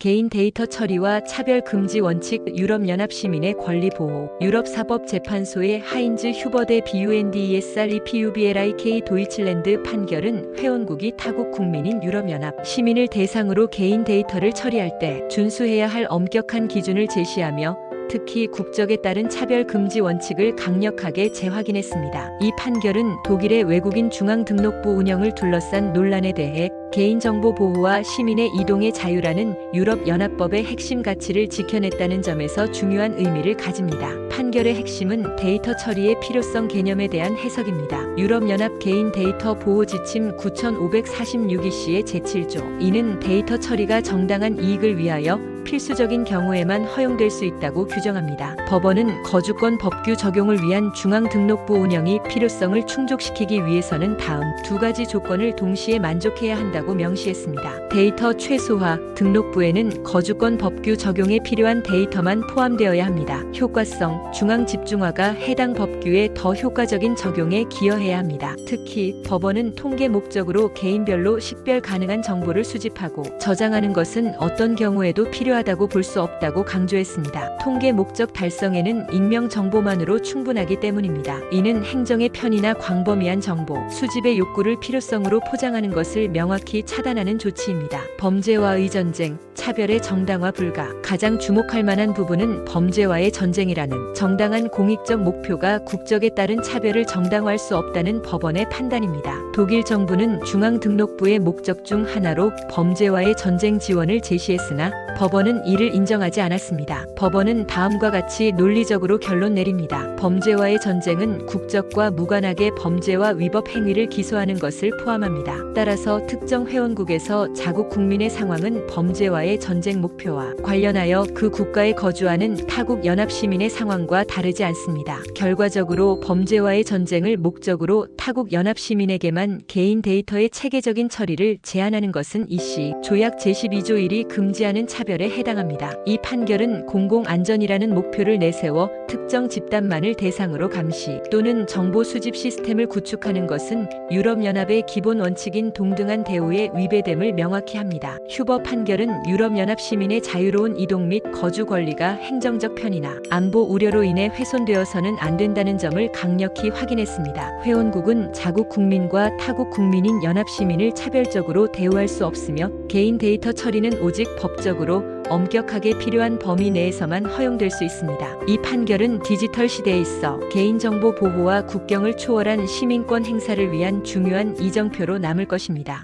개인 데이터 처리와 차별 금지 원칙 유럽연합 시민의 권리 보호 유럽사법재판소의 하인즈 휴버대 BUNDESR EPUBLIK 도이칠랜드 판결은 회원국이 타국 국민인 유럽연합 시민을 대상으로 개인 데이터를 처리할 때 준수해야 할 엄격한 기준을 제시하며 특히 국적에 따른 차별 금지 원칙을 강력하게 재확인했습니다. 이 판결은 독일의 외국인 중앙등록부 운영을 둘러싼 논란에 대해 개인정보 보호와 시민의 이동의 자유라는 유럽연합법의 핵심 가치를 지켜냈다는 점에서 중요한 의미를 가집니다. 판결의 핵심은 데이터 처리의 필요성 개념에 대한 해석입니다. 유럽연합 개인 데이터 보호 지침 9546-2의 제7조. 이는 데이터 처리가 정당한 이익을 위하여 필수적인 경우에만 허용될 수 있다고 규정합니다. 법원은 거주권 법규 적용을 위한 중앙등록부 운영이 필요성을 충족시키기 위해서는 다음 두 가지 조건을 동시에 만족해야 한다고 명시했습니다. 데이터 최소화 등록부에는 거주권 법규 적용에 필요한 데이터만 포함되어야 합니다. 효과성 중앙 집중화가 해당 법규의 더 효과적인 적용에 기여해야 합니다. 특히 법원은 통계 목적으로 개인별로 식별 가능한 정보를 수집하고 저장하는 것은 어떤 경우에도 필요하다 고 볼 수 없다고 강조했습니다. 통계 목적 달성에는 익명 정보만으로 충분하기 때문입니다. 이는 행정의 편의나 광범위한 정보, 수집의 욕구를 필요성으로 포장하는 것을 명확히 차단하는 조치입니다. 범죄와의 전쟁, 차별의 정당화 불가. 가장 주목할 만한 부분은 범죄와의 전쟁이라는 정당한 공익적 목표가 국적에 따른 차별을 정당화할 수 없다는 법원의 판단입니다. 독일 정부는 중앙등록부의 목적 중 하나로 범죄와의 전쟁 지원을 제시했으나 법원은 이를 인정하지 않았습니다. 법원은 다음과 같이 논리적으로 결론 내립니다. 범죄와의 전쟁은 국적과 무관하게 범죄와 위법 행위를 기소하는 것을 포함합니다. 따라서 특정 회원국에서 자국 국민의 상황은 범죄와의 전쟁 목표와 관련하여 그 국가에 거주하는 타국 연합 시민의 상황과 다르지 않습니다. 결과적으로 범죄와의 전쟁을 목적으로 타국 연합 시민에게만 개인 데이터의 체계적인 처리를 제한하는 것은 이시 조약 제12조 1이 금지하는 차별에 해당합니다. 이 판결은 공공안전이라는 목표를 내세워 특정 집단만을 대상으로 감시 또는 정보 수집 시스템을 구축하는 것은 유럽연합의 기본 원칙인 동등한 대우에 위배됨을 명확히 합니다. 휴버 판결은 유럽연합 시민의 자유로운 이동 및 거주 권리가 행정적 편의나 안보 우려로 인해 훼손되어서는 안 된다는 점을 강력히 확인했습니다. 회원국은 자국 국민과 타국 국민인 연합 시민을 차별적으로 대우할 수 없으며 개인 데이터 처리는 오직 법적으로 엄격하게 필요한 범위 내에서만 허용될 수 있습니다. 이 판결은 디지털 시대에 있어 개인정보 보호와 국경을 초월한 시민권 행사를 위한 중요한 이정표로 남을 것입니다.